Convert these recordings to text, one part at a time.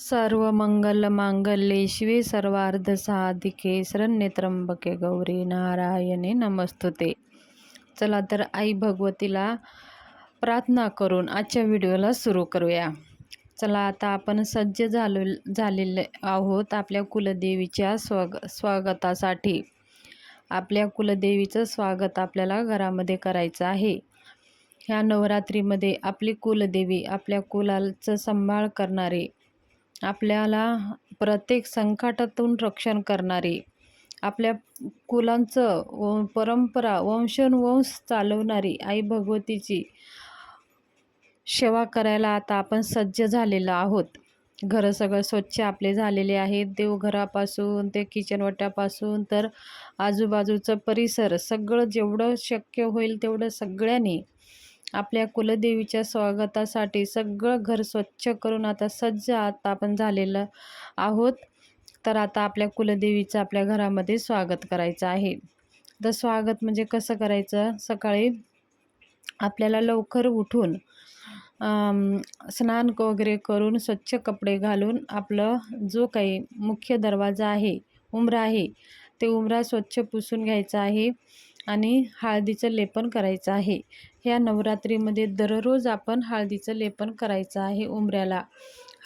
सर्व मंगल मांगल्ये शिवे सर्वार्ध साधिके शरण्य त्र्यंबके गौरी नारायणे नमस्तुते। चला तर आई भगवतीला प्रार्थना करून आजच्या व्हिडिओला सुरू करूया। चला आता आपण सज्ज झालो झालेले आहोत आपल्या कुलदेवीच्या स्वाग स्वागतासाठी। आपल्या कुलदेवीचं स्वागत आपल्याला घरामध्ये करायचं आहे। ह्या नवरात्रीमध्ये आपली कुलदेवी आपल्या कुलाचं सांभाळ करणारे आपल्याला प्रत्येक संकटातून रक्षण करणारी आपल्या कुलांचं व परंपरा वंशनुवंश चालवणारी आई भगवतीची सेवा करायला आता आपण सज्ज झालेलो आहोत. घरं सगळं स्वच्छ आपले झालेले आहेत. देवघरापासून ते किचनवट्यापासून तर आजूबाजूचं परिसर सगळं जेवढं शक्य होईल तेवढं सगळ्यांनी आपल्या कुलदेवीच्या स्वागतासाठी सगळं घर स्वच्छ करून आता सज्ज आता आपण झालेलं आहोत. तर आता आपल्या कुलदेवीचं आपल्या घरामध्ये स्वागत करायचं आहे. तर स्वागत म्हणजे कसं करायचं? सकाळी आपल्याला लवकर उठून स्नान वगैरे करून स्वच्छ कपडे घालून आपलं जो काही मुख्य दरवाजा आहे उमरा आहे ते उमरा स्वच्छ पुसून घ्यायचा आहे. आणि हळदीचं लेपन करायचं आहे. ह्या नवरात्रीमध्ये दररोज आपण हळदीचं लेपन करायचं आहे उमऱ्याला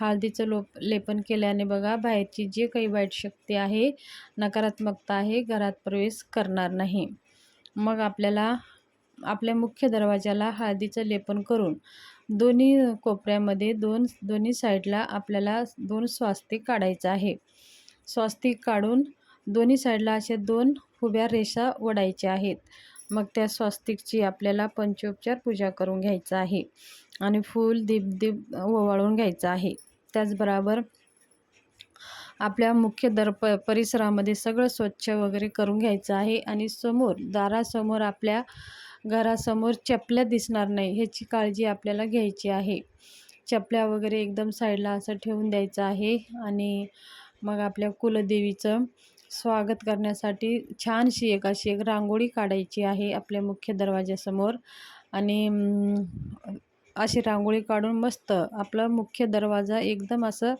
हळदीचं लोप लेपन केल्याने बघा बाहेरची जे काही वाईट शक्ती आहे नकारात्मकता आहे घरात प्रवेश करणार नाही. मग आपल्याला आपल्या मुख्य दरवाजाला हळदीचं लेपन करून दोन्ही कोपऱ्यामध्ये दोन दोन्ही साईडला आपल्याला दोन स्वास्तिक काढायचं आहे. स्वास्तिक काढून दोन्ही साईडला असे दोन उभ्या रेषा ओढायच्या आहेत. मग त्या स्वस्तिकची आपल्याला पंचोपचार पूजा करून घ्यायचं आहे आणि फूल दीप दीप ओवाळून घ्यायचं आहे. त्याचबरोबर आपल्या मुख्य दर प परिसरामध्ये सगळं स्वच्छ वगैरे करून घ्यायचं आहे आणि समोर दारासमोर आपल्या घरासमोर चपल्या दिसणार नाही ह्याची काळजी आपल्याला घ्यायची आहे. चपल्या वगैरे एकदम साईडला असं ठेवून द्यायचं आहे आणि मग आपल्या कुलदेवीचं स्वागत करण्यासाठी छानशी एक अशी एक रांगोळी काढायची आहे आपल्या मुख्य दरवाज्यासमोर. आणि अशी रांगोळी काढून मस्त आपला मुख्य दरवाजा एकदम असं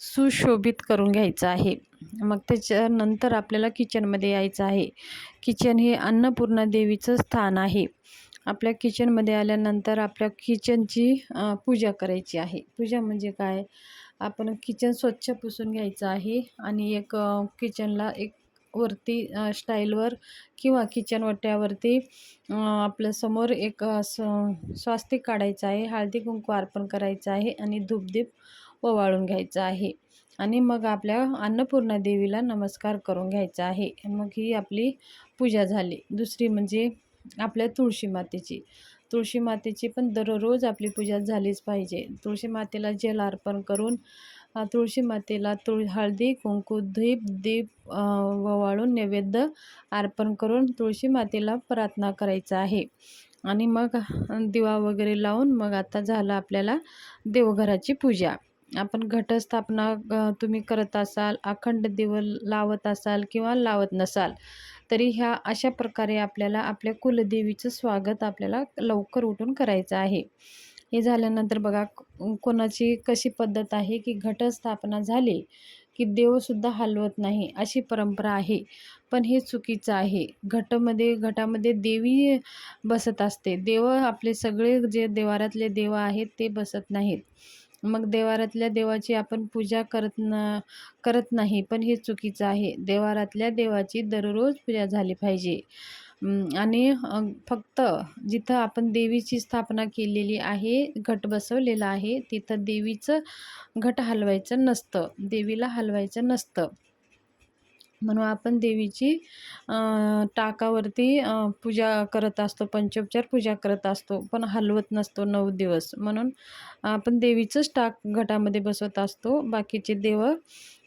सुशोभित करून घ्यायचं आहे. मग त्याच्यानंतर आपल्याला किचनमध्ये यायचं आहे. किचन हे अन्नपूर्णा देवीचं स्थान आहे. आपल्या किचनमध्ये आल्यानंतर आपल्या किचनची पूजा करायची आहे. पूजा म्हणजे काय? आपण किचन स्वच्छ पुसून घ्यायचं आहे. आणि एक किचनला एक वरती स्टाईलवर किंवा किचन वट्यावरती आपल्यासमोर एक स्वास्तिक काढायचं आहे. हळदी कुंकू अर्पण करायचं आहे आणि धूपदीप ओवाळून घ्यायचं आहे. आणि मग आपल्या अन्नपूर्णा देवीला नमस्कार करून घ्यायचा आहे. मग ही आपली पूजा झाली. दुसरी म्हणजे आपल्या तुळशी मातेची. तुळशी मातेची पण दररोज आपली पूजा झालीच पाहिजे. तुळशी मातेला जल अर्पण करून तुळशी मातेला तुळ हळदी कुंकू दीप दीप ववाळून नैवेद्य अर्पण करून तुळशी मातेला प्रार्थना करायचं आहे. आणि मग दिवा वगैरे लावून मग आता झालं आपल्याला देवघराची पूजा. आपण घटस्थापना तुम्ही करत असाल अखंड दिव लावत असाल किंवा लावत नसाल तरी ह्या अशा प्रकारे आपल्याला आपल्या कुलदेवीचं स्वागत आपल्याला लवकर उठून करायचं आहे. हे झाल्यानंतर बघा कोणाची कशी पद्धत आहे की घटस्थापना झाली की देवसुद्धा हलवत नाही अशी परंपरा आहे. पण हे चुकीचं आहे. घटमध्ये घटामध्ये देवी बसत असते. देव आपले सगळे जे देवारातले देव आहेत ते बसत नाहीत. मग देवारातल्या देवाची आपण पूजा करत न करत नाही पण हे चुकीचं आहे. देवारातल्या देवाची दररोज पूजा झाली पाहिजे. आणि फक्त जिथं आपण देवीची स्थापना केलेली आहे घट बसवलेला आहे तिथं देवीचं घट हलवायचं नसतं. देवीला हलवायचं नसतं. म्हणून आपण देवीची टाकावरती पूजा करत असतो पंचोपचार पूजा करत असतो. पण हलवत नसतो नऊ दिवस. म्हणून आपण देवीचंच टाक घटामध्ये बसवत असतो. बाकीचे देव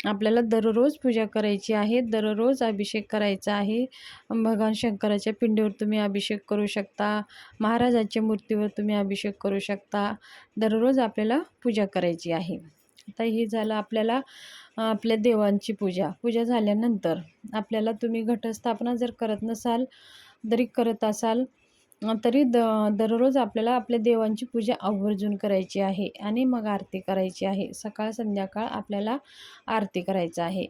आपल्याला दररोज पूजा करायची आहे. दररोज अभिषेक करायचा आहे. भगवान शंकराच्या पिंडीवर तुम्ही अभिषेक करू शकता. महाराजांच्या मूर्तीवर तुम्ही अभिषेक करू शकता. दररोज आपल्याला पूजा करायची आहे. आता हे झालं आपल्याला आपल्या देवांची पूजा. पूजा झाल्यानंतर आपल्याला तुम्ही घटस्थापना जर करत नसाल जरी करत असाल तरी द दररोज आपल्याला आपल्या देवांची पूजा आवर्जून करायची आहे आणि मग आरती करायची आहे. सकाळ संध्याकाळ आपल्याला आरती करायचं आहे.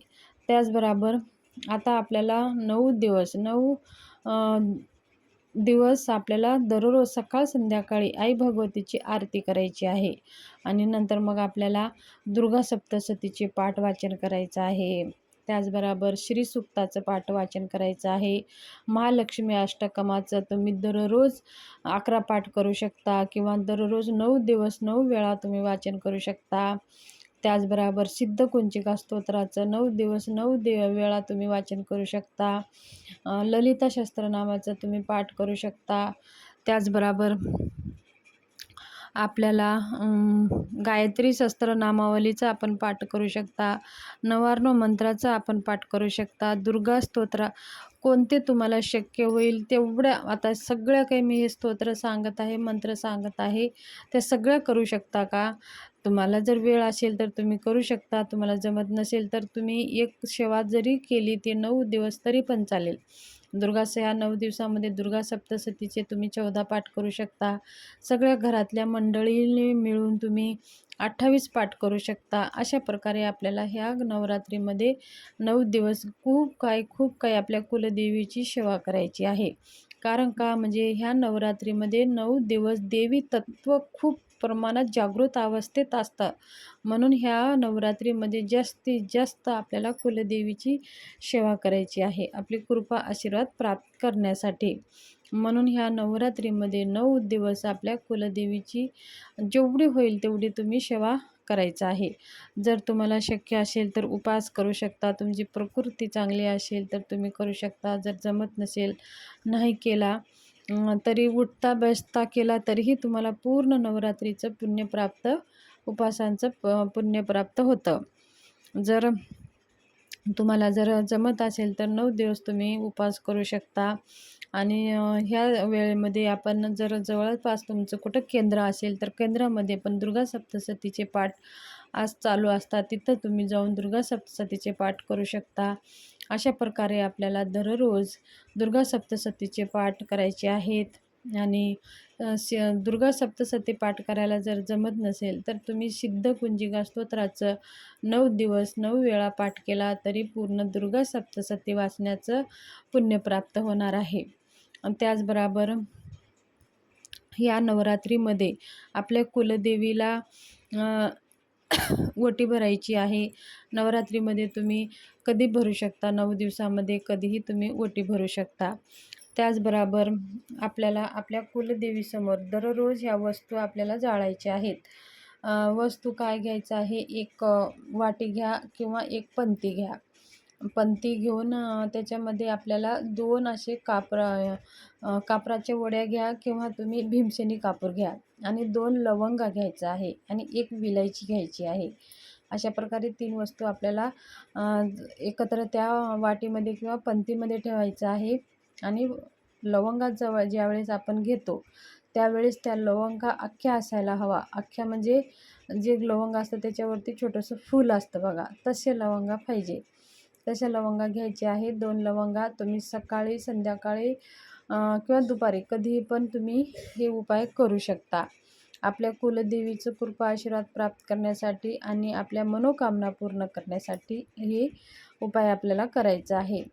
त्याचबरोबर आता आपल्याला नऊ दिवस नऊ दिवस आपल्याला दररोज सकाळ संध्याकाळी आई भगवतीची आरती करायची आहे. आणि नंतर मग आपल्याला दुर्गा सप्तशतीचे पाठ वाचन करायचं आहे. त्याचबरोबर श्रीसुक्ताचं पाठ वाचन करायचं आहे. महालक्ष्मी अष्टकमाचं तुम्ही दररोज अकरा पाठ करू शकता किंवा दररोज नऊ दिवस नऊ वेळा तुम्ही वाचन करू शकता. त्याचबरोबर सिद्धकुंचिका स्तोत्राचं नऊ दिवस नऊ दे वेळा तुम्ही वाचन करू शकता. ललिता शस्त्रनामाचं तुम्ही पाठ करू शकता. त्याचबरोबर आपल्याला गायत्री गायत्री शस्त्रनामावलीचा आपण पाठ करू शकता. नवार्णव मंत्राचा आपण पाठ करू शकता. दुर्गा स्तोत्र कोणते तुम्हाला शक्य होईल? तेवढ्या आता सगळ्या काही मी हे स्तोत्र सांगत आहे मंत्र सांगत आहे. त्या सगळ्या करू शकता का? तुम्हाला जर वेळ असेल तर तुम्ही करू शकता. तुम्हाला जमत नसेल तर तुम्ही एक सेवा जरी केली ती नऊ दिवस तरी पण चालेल. दुर्गास ह्या नऊ दिवसामध्ये दुर्गा सप्तसतीचे तुम्ही चौदा पाठ करू शकता. सगळ्या घरातल्या मंडळीने मिळून तुम्ही अठ्ठावीस पाठ करू शकता. अशा प्रकारे आपल्याला ह्या नवरात्रीमध्ये नऊ दिवस खूप काही खूप काही आपल्या कुलदेवीची सेवा करायची आहे. कारण का? म्हणजे ह्या नवरात्रीमध्ये नऊ दिवस देवी तत्त्व खूप प्रमाणात जागृत अवस्थेत असतं म्हणून ह्या नवरात्रीमध्ये जास्तीत जास्त आपल्याला कुलदेवीची सेवा करायची आहे. आपली कृपा आशीर्वाद प्राप्त करण्यासाठी. म्हणून ह्या नवरात्रीमध्ये नऊ दिवस आपल्या कुलदेवीची जेवढी होईल तेवढी तुम्ही सेवा करायचं आहे. जर तुम्हाला शक्य असेल तर उपास करू शकता. तुमची प्रकृती चांगली असेल तर तुम्ही करू शकता. जर जमत नसेल नाही केला तरी उठता बसता केला तरीही तुम्हाला पूर्ण नवरात्रीचं पुण्यप्राप्त उपासांचं प पुण्यप्राप्त होतं. जर तुम्हाला जर जमत असेल तर नऊ दिवस तुम्ही उपवास करू शकता. आणि ह्या वेळेमध्ये आपण जर जवळपास तुमचं कुठं केंद्र असेल तर केंद्रामध्ये पण दुर्गा सप्तशतीचे पाठ आज चालू असतात तिथं तुम्ही जाऊन दुर्गा सप्तशतीचे पाठ करू शकता. अशा प्रकारे आपल्याला दररोज दुर्गा सप्तशतीचे पाठ करायचे आहेत. आणि दुर्गा सप्तशती पाठ करायला जर जमत नसेल तर तुम्ही सिद्ध कुंजिका स्तोत्राचं नऊ दिवस नऊ वेळा पाठ केला तरी पूर्ण दुर्गा सप्तशती वाचण्याचं पुण्य प्राप्त होणार आहे. त्याचबरोबर या नवरात्रीमध्ये आपल्या कुलदेवीला ओटी भरायची आहे. नवरात्रीमध्ये तुम्ही कधी भरू शकता? नऊ दिवसामध्ये कधीही तुम्ही ओटी भरू शकता. त्याचबरोबर आपल्याला आपल्या कुलदेवीसमोर दररोज ह्या वस्तू आपल्याला जाळायच्या आहेत. वस्तू काय घ्यायचं आहे? एक वाटी घ्या किंवा एक पंती घ्या. पंती घेऊन त्याच्यामध्ये आपल्याला दोन असे कापरा कापराच्या वड्या घ्या किंवा तुम्ही भीमसेनी कापूर घ्या. आणि दोन लवंगा घ्यायचा आहे आणि एक विलायची घ्यायची आहे. अशा प्रकारे तीन वस्तू आपल्याला एकत्र त्या वाटीमध्ये किंवा पंतीमध्ये ठेवायचं आहे. आणि लवंगा जवळ ज्यावेळेस आपण घेतो त्यावेळेस त्या लवंगा अख्ख्या असायला हवा. अख्ख्या म्हणजे जे लवंग असतं त्याच्यावरती छोटंसं फूल असतं बघा तसे लवंगा पाहिजे. तशा लवंगा घ्यायचे आहे दोन लवंगा तुम्ही सकाळी संध्याकाळी किंवा दुपारी कधीही पण तुम्ही हे उपाय करू शकता. आपल्या कुलदेवीचं कृपा आशीर्वाद प्राप्त करण्यासाठी आणि आपल्या मनोकामना पूर्ण करण्यासाठी हे उपाय आपल्याला करायचा आहे.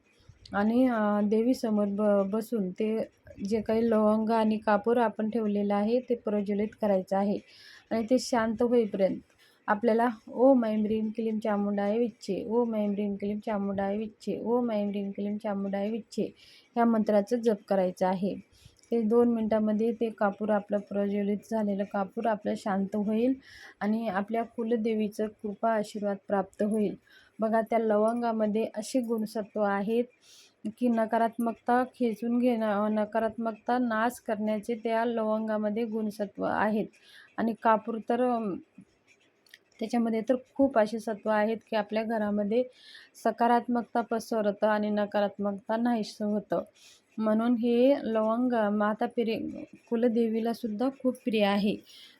आणि देवीसमोर ब बसून ते जे काही लवंग आणि कापूर आपण ठेवलेलं आहे ते प्रज्वलित करायचं आहे. आणि ते शांत होईपर्यंत आपल्याला ओ ऐं ह्रीं क्लीं चामुंडाय विच्चे ओ ऐं ह्रीं क्लीं चामुंडाय विच्चे ओ ऐं ह्रीं क्लीं चामुंडाय विच्चे ह्या मंत्राचं जप करायचं आहे. ते दोन मिनटामध्ये ते कापूर आपलं प्रज्वलित झालेलं कापूर आपलं शांत होईल आणि आपल्या कुलदेवीचं कृपा आशीर्वाद प्राप्त होईल. बघा त्या लवंगामध्ये असे गुणसत्व आहेत की नकारात्मकता खेचून घेणं नकारात्मकता नाश करण्याचे त्या लवंगामध्ये गुणसत्व आहेत. आणि कापूर तर त्याच्यामध्ये तर खूप असे सत्व आहेत की आपल्या घरामध्ये सकारात्मकता पसरतं आणि नकारात्मकता नाहीसं होतं. म्हणून हे लवंग माता प्रिय कुलदेवीला सुद्धा खूप प्रिय आहे.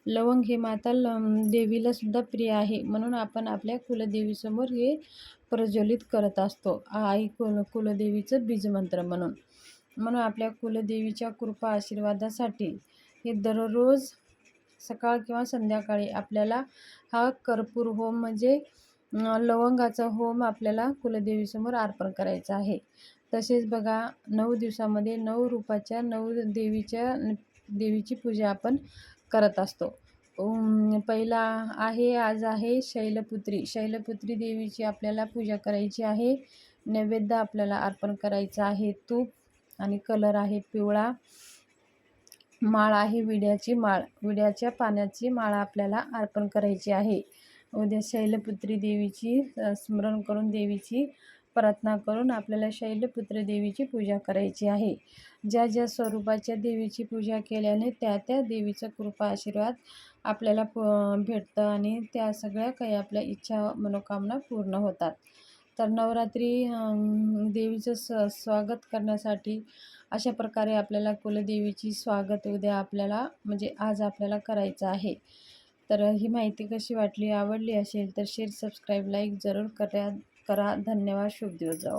लवंग हे माता ल देवीला सुद्धा प्रिय आहे. म्हणून आपण आपल्या कुलदेवीसमोर हे प्रज्वलित करत असतो. आई कुल कुलदेवीचं बीजमंत्र म्हणून. म्हणून आपल्या कुलदेवीच्या कृपा आशीर्वादासाठी हे दररोज सकाळ किंवा संध्याकाळी आपल्याला हा कर्पूर होम म्हणजे लवंगाचा होम आपल्याला कुलदेवीसमोर अर्पण करायचा आहे. तसेच बघा नऊ दिवसामध्ये नऊ रूपाच्या नऊ देवीच्या देवीची पूजा आपण करत असतो. पहिला आहे आज आहे शैलपुत्री. शैलपुत्री देवीची आपल्याला पूजा करायची आहे. नैवेद्य आपल्याला अर्पण करायचं आहे. तूप आणि कलर आहे पिवळा. माळ आहे. विड्याची माळ. विड्याच्या पाण्याची माळ आपल्याला अर्पण करायची आहे. उद्या शैलपुत्री देवीची स्मरण करून देवीची प्रार्थना करून आपल्याला शैलपुत्री देवीची पूजा करायची आहे. ज्या ज्या स्वरूपाच्या देवीची पूजा केल्याने त्या त्या देवीचं कृपा आशीर्वाद आपल्याला प भेटतं आणि त्या सगळ्या काही आपल्या इच्छा मनोकामना पूर्ण होतात. तर नवरात्री देवीचं स स्वागत करण्यासाठी अशा प्रकारे आपल्याला कुलदेवीची स्वागत उद्या आपल्याला म्हणजे आज आपल्याला करायचं आहे. तर ही माहिती कशी वाटली आवडली असेल तर शेअर सबस्क्राईब लाईक जरूर करा करा. धन्यवाद. शुभ दिवस जाओ.